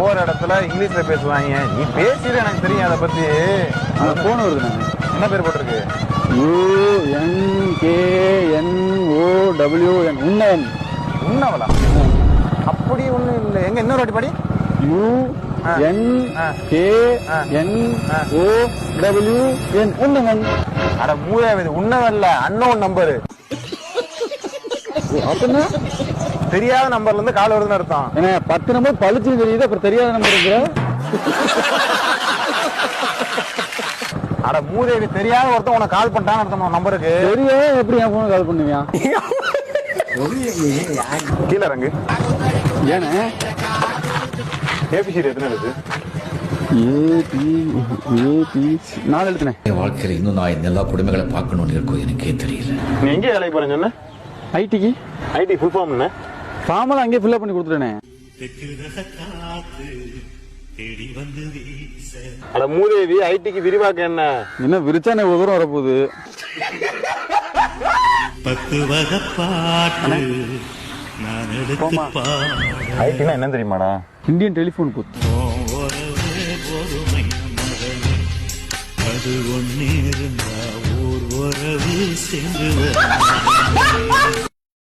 போற இடத்துல இங்கிலீஷ்ல பேசுவாங்க. நீ பேசிடு எனக்கு தெரியும் அதை பத்தி. அந்த ஃபோன் வருது என்ன பேர் போட்டிருக்கு? U N K N O W N உன்னன் உன்னவளா அப்படி ஒண்ணும் இல்லை. எங்க இன்னொரு வாட்டி படி. U. N. K. N. O W N உன்னவன் அட மூயாவது உன்னவல்ல அன்னோன் நம்பரு அப்படின்னா தெரியாத நம்பர்ல இருந்து கால் வருதுன்னு அர்த்தம். என்ன பத்து நம்பர் பளிச்சு தெரியுது அப்புறம் தெரியாத நம்பர் இருக்கிற அட மூதேவி தெரியாத ஒருத்தன் உனக்கு கால் பண்ணிட்டான்னு அர்த்தம் நம்பருக்கு தெரியா எப்படி என் ஃபோன் கால் பண்ணுவியா? கீழே இறங்கு. ஏன்னா ஏபிசிடி எத்தனை இருக்கு நாலு எழுத்துனே என் வாழ்க்கையில் இன்னும் நான் இந்த எல்லா குடும்பங்களை பார்க்கணும்னு இருக்கும் எனக்கே தெரியல. நீ எங்கே வேலைக்கு போறேன்னு சொன்ன? ஐடிக்கு. ஐடி ஃபுல் ஃபார்ம் என்ன ஃபார்மெல்லாம் அங்கேயே ஃபில்அப் பண்ணி கொடுத்துட்டேனே. அட மூதேவி ஐடிக்கு விரிவாக்கம் என்ன? என்ன விரிச்சானே இவ்வளவு தூரம் வரப்போகுது? பத்து வகை பாட்டு நான் எடுத்து பாட ஐடினா என்ன தெரியுமாடா? இந்தியன் டெலிஃபோன் மகனே. அது ஒன்னே இருந்தா ஓர் உறவு சென்று